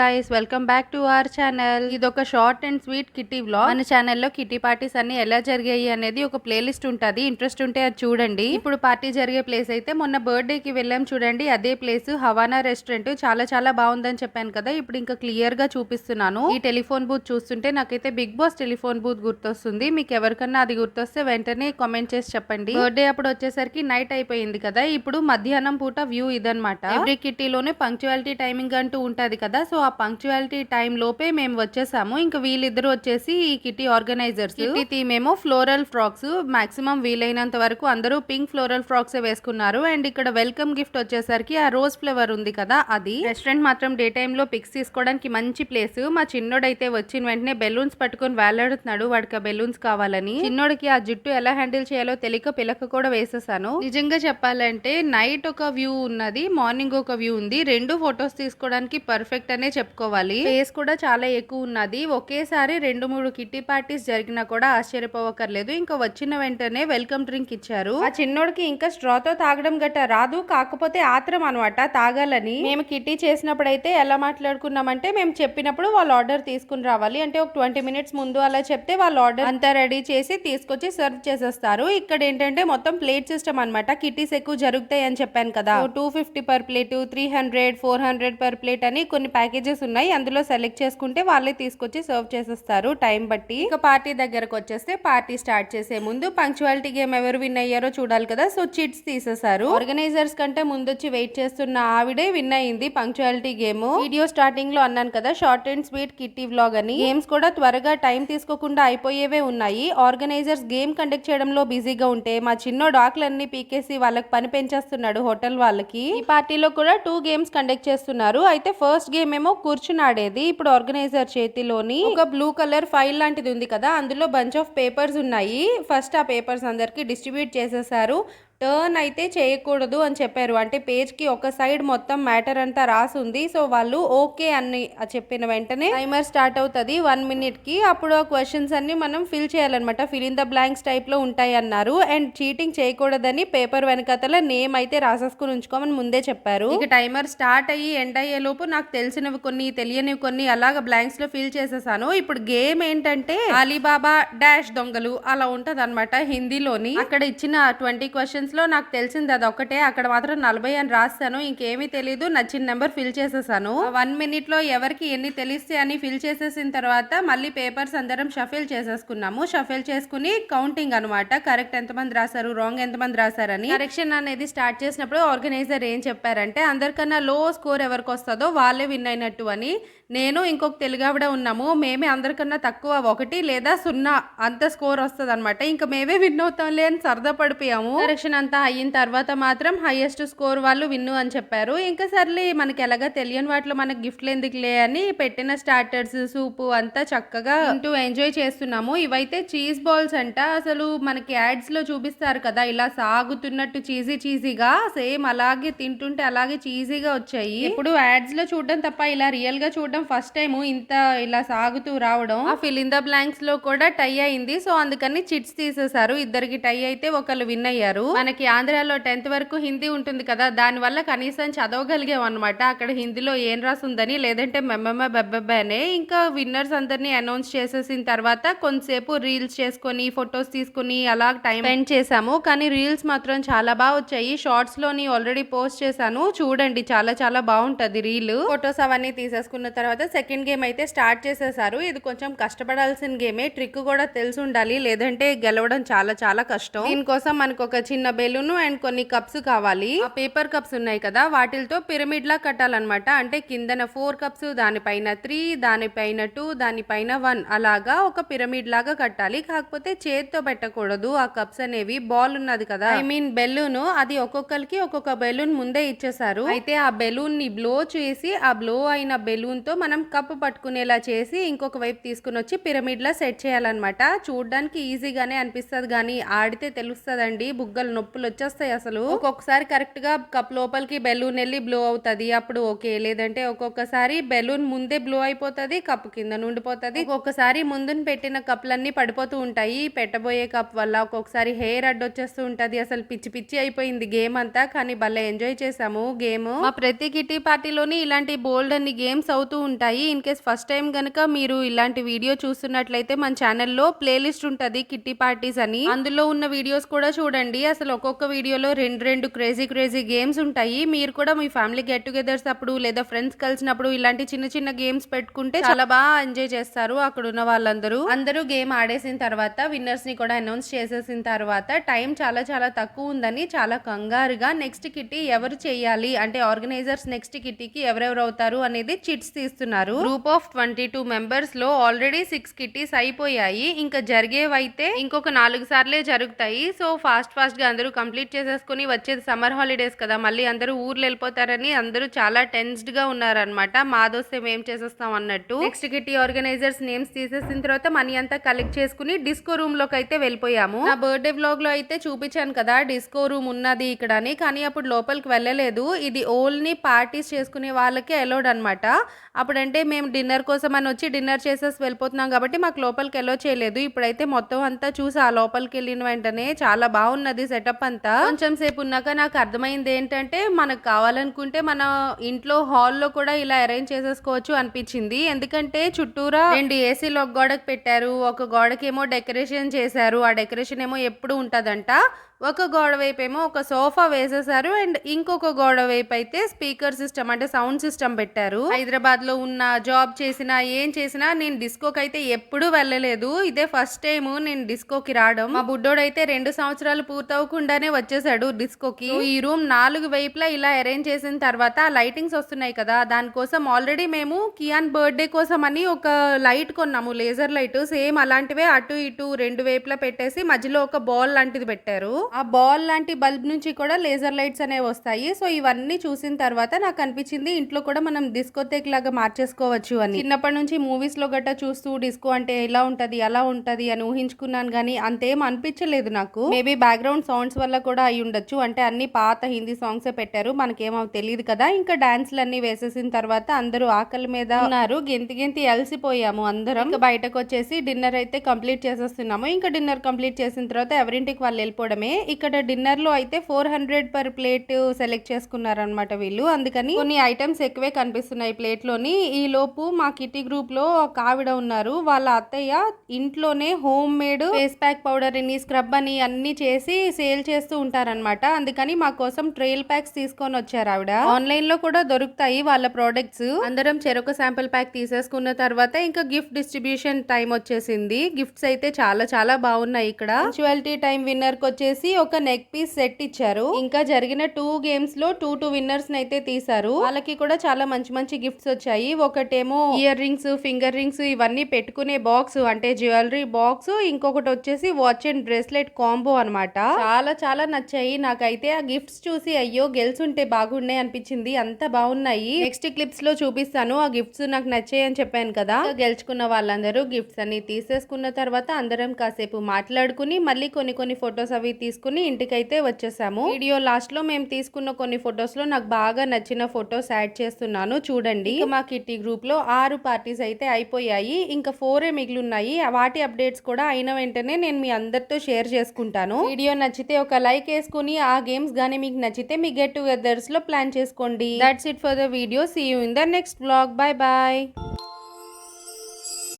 Hello guys welcome back to our channel ఇది ఒక short and sweet kitty vlog మన ఛానల్లో కిటీ పార్టీస్ అన్ని ఎలా జరిగాయి అనేది ఒక ప్లేలిస్ట్ ఉంటుంది. ఇంట్రెస్ట్ ఉంటే అది చూడండి. ఇప్పుడు పార్టీ జరిగే ప్లేస్ అయితే మొన్న బర్త్డే కి వెళ్ళాం చూడండి. అదే ప్లేస్ హవానా రెస్టారెంట్ చాలా చాలా బాగుందని చెప్పాను కదా. ఇప్పుడు ఇంకా క్లియర్గా చూపిస్తున్నాను. ఈ టెలిఫోన్ బూత్ చూస్తుంటే నాకైతే బిగ్ బాస్ టెలిఫోన్ బూత్ గుర్తొస్తుంది. మీకు ఎవరికన్నా అది గుర్తొస్తే వెంటనే కామెంట్ చేసి చెప్పండి. బర్త్డే అప్పుడు వచ్చేసరికి నైట్ అయిపోయింది కదా. ఇప్పుడు మధ్యాహ్నం పూట వ్యూ ఇదనమాట ఎవ్రీ కిటీలోనే పంక్చువాలిటీ టైమింగ్ అంటూ ఉంటది కదా. సో ఆ పంక్చువాలిటీ టైం లోపే మేము వచ్చేసాము. ఇంకా వీళ్ళిద్దరు వచ్చేసి ఈ kitty organisers. Kitty floral frocks. Maximum వీలైనంత వరకు అందరూ పింక్ ఫ్లోరల్ ఫ్రాక్స్ వేసుకున్నారు. అండ్ ఇక్కడ వెల్కమ్ గిఫ్ట్ వచ్చేసరికి ఆ రోజ్ ఫ్లేవర్ ఉంది కదా అది. రెస్టారెంట్ మాత్రం డే టైమ్లో పిక్స్ తీసుకోవడానికి మంచి ప్లేస్. మా చిన్నోడైతే వచ్చిన వెంటనే బెలూన్స్ పట్టుకొని వేలాడుతున్నాడు వాడికి ఆ బెలూన్స్ కావాలని. చిన్నోడికి ఆ జుట్టు ఎలా హ్యాండిల్ చేయాలో తెలియక పిలక కూడా వేసేసాను. నిజంగా చెప్పాలంటే నైట్ ఒక వ్యూ ఉన్నది మార్నింగ్ ఒక వ్యూ ఉంది. రెండు ఫొటోస్ తీసుకోవడానికి పర్ఫెక్ట్ అనే చెప్పుకోవాలి. ఫేస్ కూడా చాలా ఎక్కువ ఉన్నది. ఒకేసారి రెండు మూడు కిట్టి పార్టీస్ జరిగినా కూడా ఆశ్చర్యపోవక్కర్లేదు. ఇంకా వచ్చిన వెంటనే వెల్కమ్ డ్రింక్ ఇచ్చారు. ఆ చిన్నోడికి ఇంకా స్ట్రాతో తాగడం గట్ట రాదు. కాకపోతే ఆత్రం అనమాట తాగాలని. మేము కిట్టి చేసినప్పుడు అయితే ఎలా మాట్లాడుకున్నామంటే మేము చెప్పినప్పుడు వాళ్ళు ఆర్డర్ తీసుకుని రావాలి. అంటే ఒక ట్వంటీ మినిట్స్ ముందు అలా చెప్తే వాళ్ళు ఆర్డర్ అంతా రెడీ చేసి తీసుకొచ్చి సర్వ్ చేసేస్తారు. ఇక్కడ ఏంటంటే మొత్తం ప్లేట్ సిస్టమ్ అనమాట కిట్టీస్ ఎక్కువ జరుగుతాయి అని చెప్పాను కదా. Two fifty per plate three hundred four hundred per plate అని కొన్ని ప్యాకేజెస్ ఉన్నాయి. అందులో సెలెక్ట్ చేసుకుంటే వాళ్ళే తీసుకొచ్చి సర్వ్ చేసేస్తారు టైం బట్టి. ఇక పార్టీ దగ్గరకు వచ్చేస్తే పార్టీ స్టార్ట్ చేసే ముందు పంక్చువాలిటీ గేమ్ ఎవరు విన్ అయ్యారో చూడాలి కదా. సో చిట్స్ తీసేశారు. ఆర్గనైజర్స్ కంటే ముందొచ్చి వెయిట్ చేస్తున్న ఆవిడే విన్ అయింది పంక్చువాలిటీ గేమ్ వీడియో స్టార్టింగ్లో అన్నాను కదా short and sweet kitty vlog అని. గేమ్స్ కూడా త్వరగా టైం తీసుకోకుండా అయిపోయేవే ఉన్నాయి. ఆర్గనైజర్స్ గేమ్ కండక్ట్ చేయడంలో బిజీగా ఉంటే మా చిన్న డాక్లన్నీ పీకేసి వాళ్ళకి పని పెంచేస్తున్నాడు హోటల్ వాళ్ళకి. ఈ పార్టీలో కూడా టూ గేమ్స్ కండక్ట్ చేస్తున్నారు. అయితే ఫస్ట్ గేమ్ ఏమో కూర్చుని కూర్చున్నాడేది. ఇప్పుడు ఆర్గనైజర్ చేతిలోని ఒక బ్లూ కలర్ ఫైల్ లాంటిది ఉంది కదా అందులో బంచ్ ఆఫ్ పేపర్స్ ఉన్నాయి. ఫస్ట్ ఆ పేపర్స్ అందరికి డిస్ట్రిబ్యూట్ చేసేసారు. టర్న్ అయితే చేయకూడదు అని చెప్పారు. అంటే పేజ్కి ఒక సైడ్ మొత్తం మ్యాటర్ అంతా రాసి ఉంది సో వాళ్ళు ఓకే అని చెప్పిన వెంటనే టైమర్ స్టార్ట్ అవుతుంది. వన్ మినిట్కి అప్పుడు ఆ క్వశ్చన్స్ అన్ని మనం ఫిల్ చేయాలన్నమాట. ఫిల్ ఇన్ ద బ్లాంక్స్ టైప్లో ఉంటాయి అన్నారు. అండ్ చీటింగ్ చేయకూడదని పేపర్ వెనకతల నేమ్ అయితే రాసేసుకుని ఉంచుకోమని ముందే చెప్పారు. ఇక టైమర్ స్టార్ట్ అయ్యి ఎండ్ అయ్యే లోపు నాకు తెలిసినవి కొన్ని తెలియనివి కొన్ని అలాగ బ్లాంక్స్లో ఫిల్ చేసేసాను. ఇప్పుడు గేమ్ ఏంటంటే అలీబాబా డాష్ దొంగలు అలా ఉంటది అనమాట హిందీలోని. అక్కడ ఇచ్చిన ట్వంటీ క్వశ్చన్స్ లో నాకు తెలిసింది అది ఒకటే. అక్కడ మాత్రం నలభై అని రాస్తాను ఇంకేమీ తెలియదు నచ్చిన నెంబర్ ఫిల్ చేసేసాను. వన్ మినిట్లో ఎవరికి ఎన్ని తెలిస్తే అని ఫిల్ చేసేసిన తర్వాత మళ్ళీ పేపర్స్ అందరం షఫిల్ చేసేసుకున్నాము. షఫిల్ చేసుకుని కౌంటింగ్ అనమాట కరెక్ట్ ఎంతమంది రాశారు? రాంగ్ ఎంతమంది రాశారని. కరెక్షన్ అనేది స్టార్ట్ చేసినప్పుడు ఆర్గనైజర్ ఏం చెప్పారంటే అందరికన్నా లో స్కోర్ ఎవరికి వస్తుందో వాళ్ళే విన్ అయినట్టు అని. నేను ఇంకొక తెలుగావిడ ఉన్నాము మేమే అందరికన్నా తక్కువ ఒకటి లేదా సున్నా అంత స్కోర్ వస్తుంది అనమాట ఇంకా మేమే విన్ అవుతాంలే అని సరదా పడిపోయాము. కరెక్షన్ అంతా అయిన తర్వాత మాత్రం హైయెస్ట్ స్కోర్ వాళ్ళు విన్ను అని చెప్పారు. ఇంకా సర్లే మనకి ఎలాగా తెలియని వాటిలో మనకి గిఫ్ట్లు ఎందుకులే అని పెట్టిన స్టార్టర్స్ సూపు అంతా చక్కగా ఇంటూ ఎంజాయ్ చేస్తున్నాము. ఇవైతే చీజ్ బాల్స్ అంట. అసలు మనకి యాడ్స్లో చూపిస్తారు కదా ఇలా సాగుతున్నట్టు చీజీ చీజీగా సేమ్ అలాగే తింటుంటే అలాగే చీజీగా వచ్చాయి. ఇప్పుడు యాడ్స్లో చూడడం తప్ప ఇలా రియల్గా చూడడం ఫస్ట్ టైం ఇంత ఇలా సాగుతూ రావడం. ఆ ఫిల్ ఇన్ ద బ్లాంక్స్లో కూడా టై అయింది. సో అందుకని చిట్స్ తీసేశారు. ఇద్దరికి టై అయితే ఒకళ్ళు విన్ అయ్యారు. మనకి ఆంధ్రాలో టెన్త్ వరకు హిందీ ఉంటుంది కదా దాని వల్ల కనీసం చదవగలిగాం అనమాట అక్కడ హిందీలో ఏం రాసుందని లేదంటే మెమ్మమ్మ బెబ్బెబ్బనే ఇంకా విన్నర్స్ అందరినీ అనౌన్స్ చేసేసిన తర్వాత కొంతసేపు రీల్స్ చేసుకొని ఫొటోస్ తీసుకుని అలా టైం స్పెండ్ చేసాము కానీ రీల్స్ మాత్రం చాలా బాగా వచ్చాయి. షార్ట్స్లోని ఆల్రెడీ పోస్ట్ చేశాను. చూడండి చాలా చాలా బాగుంటది రీల్ ఫొటోస్ అవన్నీ తీసేసుకున్న తర్వాత సెకండ్ గేమ్ అయితే స్టార్ట్ చేసేసారు. ఇది కొంచెం కష్టపడాల్సిన గేమే ట్రిక్ కూడా తెలిసి ఉండాలి లేదంటే గెలవడం చాలా చాలా కష్టం. దీనికోసం మనకు ఒక చిన్న బెలూన్ అండ్ కొన్ని కప్స్ కావాలి. ఆ పేపర్ కప్స్ ఉన్నాయి కదా. వాటితో పిరమిడ్ లా కట్టాలన్నమాట. అంటే కిందన ఫోర్ కప్స్ దానిపైన త్రీ దానిపైన టూ దానిపైన వన్ అలాగా ఒక పిరమిడ్ లాగా కట్టాలి. కాకపోతే చేత్తో పెట్టకూడదు. ఆ కప్స్ అనేవి బాల్ ఉన్నది కదా. ఐ మీన్ బెలూన్ అది ఒక్కొక్కరికి ఒక్కొక్క బెలూన్ ముందే ఇచ్చేసారు అయితే ఆ బెలూన్ని బ్లో చేసి ఆ బ్లో అయిన బెలూన్తో మనం కప్పు పట్టుకునేలా చేసి ఇంకొక వైపు తీసుకుని వచ్చి పిరమిడ్ లా సెట్ చేయాలన్నమాట. చూడడానికి ఈజీగానే అనిపిస్తుంది కానీ ఆడితే తెలుస్తుందండి. బుగ్గలు నొప్పులు వచ్చేస్తాయి అసలు. ఒక్కొక్కసారి కరెక్ట్గా కప్ లోపలికి బెలూన్ వెళ్ళి బ్లో అవుతది. అప్పుడు ఓకే. లేదంటే ఒక్కొక్కసారి బెలూన్ ముందే బ్లో అయిపోతుంది కప్ కింద నుండిపోతది. ఒక్కొక్కసారి ముందున పెట్టిన కప్పులన్నీ పడిపోతూ ఉంటాయి. పెట్టబోయే కప్ వల్ల ఒక్కొక్కసారి హెయిర్ అడ్డొచ్చేస్తూ ఉంటుంది. అసలు పిచ్చి పిచ్చి అయిపోయింది గేమ్ అంతా. కానీ భలే ఎంజాయ్ చేసాము గేమ్. మా ప్రతి కిటీ పార్టీలోని ఇలాంటి బోల్డ్ అన్ని గేమ్స్ అవుతూ ఉంటాయి. ఇన్ కేస్ ఫస్ట్ టైం కనుక మీరు ఇలాంటి వీడియో చూస్తున్నట్లయితే మన ఛానల్లో ప్లేలిస్ట్ ఉంటుంది కిట్టి పార్టీస్ అని. అందులో ఉన్న వీడియోస్ కూడా చూడండి. అసలు ఒక్కొక్క వీడియోలో రెండు రెండు క్రేజీ క్రేజీ గేమ్స్ ఉంటాయి. మీరు కూడా మీ ఫ్యామిలీ గెట్ టుగెదర్స్ అప్పుడు లేదా ఫ్రెండ్స్ కలిసినప్పుడు ఇలాంటి చిన్న చిన్న గేమ్స్ పెట్టుకుంటే చాలా బాగా ఎంజాయ్ చేస్తారు అక్కడ ఉన్న వాళ్ళందరూ. అందరూ గేమ్ ఆడేసిన తర్వాత విన్నర్స్ని కూడా అనౌన్స్ చేసేసిన తర్వాత టైం చాలా చాలా తక్కువ ఉందని చాలా కంగారుగా నెక్స్ట్ కిట్టి ఎవరు చేయాలి? అంటే ఆర్గనైజర్స్ నెక్స్ట్ కిట్టీకి ఎవరెవరు అవుతారు అనేది చిట్స్ తీస్తున్నారు గ్రూప్ ఆఫ్ ట్వంటీ టూ మెంబర్స్లో ఆల్రెడీ సిక్స్ కిట్టీస్ అయిపోయాయి. ఇంకా జరిగేవైతే ఇంకొక నాలుగు సార్లే జరుగుతాయి. సో ఫాస్ట్ ఫాస్ట్గా అందరూ కంప్లీట్ చేసేసుకుని వచ్చేది సమ్మర్ హాలిడేస్ కదా. మళ్ళీ అందరూ ఊర్లు వెళ్ళిపోతారని అందరూ చాలా టెన్స్డ్గా ఉన్నారనమాట మాదొస్తే మేం చేసేస్తాం అన్నట్టు. నెక్స్ట్ కిట్టి ఆర్గనైజర్స్ నేమ్స్ తీసేసిన తర్వాత మనీ అంతా కలెక్ట్ చేసుకుని డిస్కో రూమ్లోకి అయితే వెళ్ళిపోయాము. నా బర్త్డే వ్లాగ్లో అయితే చూపించాను కదా డిస్కో రూమ్ ఉన్నది ఇక్కడ అని. కానీ అప్పుడు లోపలికి వెళ్ళలేదు. ఇది ఓన్లీ పార్టీస్ చేసుకునే వాళ్ళకే అలౌడ్ అనమాట అప్పుడంటే మేము డిన్నర్ కోసం అని వచ్చి డిన్నర్ చేసేసి వెళ్ళిపోతున్నాం కాబట్టి మాకు లోపలికి ఎలో చేయలేదు. ఇప్పుడైతే మొత్తం అంతా చూసి ఆ లోపలికి వెళ్ళిన వెంటనే చాలా బాగున్నది సెటప్ అంతా. కొంచెం సేపు ఉన్నాక నాకు అర్థమైంది ఏంటంటే మనకు కావాలనుకుంటే మన ఇంట్లో హాల్లో కూడా ఇలా అరేంజ్ చేసేసుకోవచ్చు అనిపించింది. ఎందుకంటే చుట్టూరా రెండు ఏసీలు ఒక గోడకు పెట్టారు. ఒక గోడకేమో డెకరేషన్ చేశారు. ఆ డెకరేషన్ ఏమో ఎప్పుడు ఉంటదంట. ఒక గోడ వైపు ఏమో ఒక సోఫా వేసేసారు అండ్ ఇంకొక గోడ వైపు అయితే స్పీకర్ సిస్టమ్ అంటే సౌండ్ సిస్టమ్ పెట్టారు. హైదరాబాద్లో ఉన్న జాబ్ చేసినా ఏం చేసినా నేను డిస్కోకి అయితే ఎప్పుడూ వెళ్ళలేదు. ఇదే ఫస్ట్ టైం నేను డిస్కోకి రావడం. మా బుడ్డోడు అయితే రెండు సంవత్సరాలు పూర్తవకుండానే వచ్చేసాడు డిస్కోకి. ఈ రూమ్ నాలుగు వైపులా ఇలా అరేంజ్ చేసిన తర్వాత లైటింగ్స్ వస్తున్నాయి కదా దానికోసం ఆల్రెడీ మేము కియాన్ బర్త్డే కోసం అని ఒక లైట్ కొన్నాము లేజర్ లైట్. సేమ్ అలాంటివే అటు ఇటు రెండు వైపులా పెట్టేసి మధ్యలో ఒక బాల్ లాంటిది పెట్టారు. ఆ బాల్ లాంటి బల్బ్ నుంచి కూడా లేజర్ లైట్స్ అనేవి వస్తాయి. సో ఇవన్నీ చూసిన తర్వాత నాకు అనిపించింది ఇంట్లో కూడా మనం డిస్కోతేక్ లాగా మార్చేసుకోవచ్చు అని. చిన్నప్పటి నుంచి మూవీస్లో గట్టా చూస్తూ డిస్కో అంటే ఇలా ఉంటది అలా ఉంటది అని ఊహించుకున్నాను కానీ అంతేం అనిపించలేదు నాకు. మేబీ బ్యాక్గ్రౌండ్ సౌండ్స్ వల్ల కూడా అయి ఉండొచ్చు. అంటే అన్ని పాత హిందీ సాంగ్స్ పెట్టారు మనకేమో తెలియదు కదా. ఇంకా డాన్స్లు అన్ని వేసేసిన తర్వాత అందరూ ఆకలి మీద ఉన్నారు. గెంతి గెంతి అలసిపోయాము అందరం. ఇంకా బయటకు వచ్చేసి డిన్నర్ అయితే కంప్లీట్ చేసేస్తున్నాము. ఇంకా డిన్నర్ కంప్లీట్ చేసిన తర్వాత ఎవరింటికి వాళ్ళు వెళ్ళిపోవడమే. ఇక్కడ డిన్నర్లో అయితే four hundred per plate select చేసుకున్నారనమాట వీళ్ళు. అందుకని కొన్ని ఐటమ్స్ ఎక్కువే కనిపిస్తున్నాయి ప్లేట్లోని. ఈ లోపు మా కిటీ గ్రూప్లో ఒక ఆవిడ ఉన్నారు. వాళ్ళ అత్తయ్య ఇంట్లోనే home made face pack powder అని స్క్రబ్ అని అన్ని చేసి సేల్ చేస్తూ ఉంటారన్నమాట. అందుకని మా కోసం ట్రైల్ ప్యాక్స్ తీసుకొని వచ్చారు ఆవిడ. ఆన్లైన్లో కూడా దొరుకుతాయి వాళ్ళ ప్రోడక్ట్స్ అందరం చెరొక శాంపిల్ ప్యాక్ తీసేసుకున్న తర్వాత ఇంకా గిఫ్ట్ డిస్ట్రిబ్యూషన్ టైం వచ్చేసింది. గిఫ్ట్స్ అయితే చాలా చాలా బాగున్నాయి ఇక్కడ. మ్యూచువాలిటీ టైం విన్నర్కి వచ్చేసి ఒక నెక్ పీస్ సెట్ ఇచ్చారు. ఇంకా జరిగిన టూ గేమ్స్లో టూ టూ విన్నర్స్ అయితే తీసారు వాళ్ళకి కూడా చాలా మంచి మంచి గిఫ్ట్స్ వచ్చాయి. ఒకటేమో ఇయర్ రింగ్స్ ఫింగర్ రింగ్స్ ఇవన్నీ పెట్టుకునే బాక్స్ అంటే జ్యువెలరీ బాక్స్ ఇంకొకటి వచ్చేసి వాచ్ అండ్ బ్రేస్లెట్ కాంబో అన్నమాట. చాలా చాలా నచ్చాయి. నాకైతే ఆ గిఫ్ట్స్ చూసి అయ్యో గెలుసుంటే బాగున్నాయి అనిపించింది. అంత బాగున్నాయి. నెక్స్ట్ క్లిప్స్లో చూపిస్తాను. ఆ గిఫ్ట్స్ నాకు నచ్చాయి అని చెప్పాను కదా. గెలుచుకున్న వాళ్ళందరూ గిఫ్ట్స్ అన్ని తీసేసుకున్న తర్వాత అందరం కాసేపు మాట్లాడుకుని మళ్ళీ కొన్ని కొన్ని ఫొటోస్ అవి తీసుకుని ఇంటికైతే వచ్చేసాము. వీడియో లాస్ట్లో మేము తీసుకున్న కొన్ని ఫొటోస్లో నాకు బాగా నచ్చిన ఫొటోస్ యాడ్ చేస్తున్నాను. చూడండి. మా కిట్టి గ్రూప్లో ఆరు పార్టీస్ అయితే అయిపోయాయి. ఇంకా ఫోరే మిగిలిన్నాయి. వాటి అప్డేట్స్ కూడా అయిన వెంటనే నేను మీ అందరితో షేర్ చేసుకుంటాను. వీడియో నచ్చితే ఒక లైక్ వేసుకుని ఆ గేమ్స్ గానీ మీకు నచ్చితే మీ గెట్ టుగెదర్స్లో ప్లాన్ చేసుకోండి. That's it for the video see you in the next blog bye bye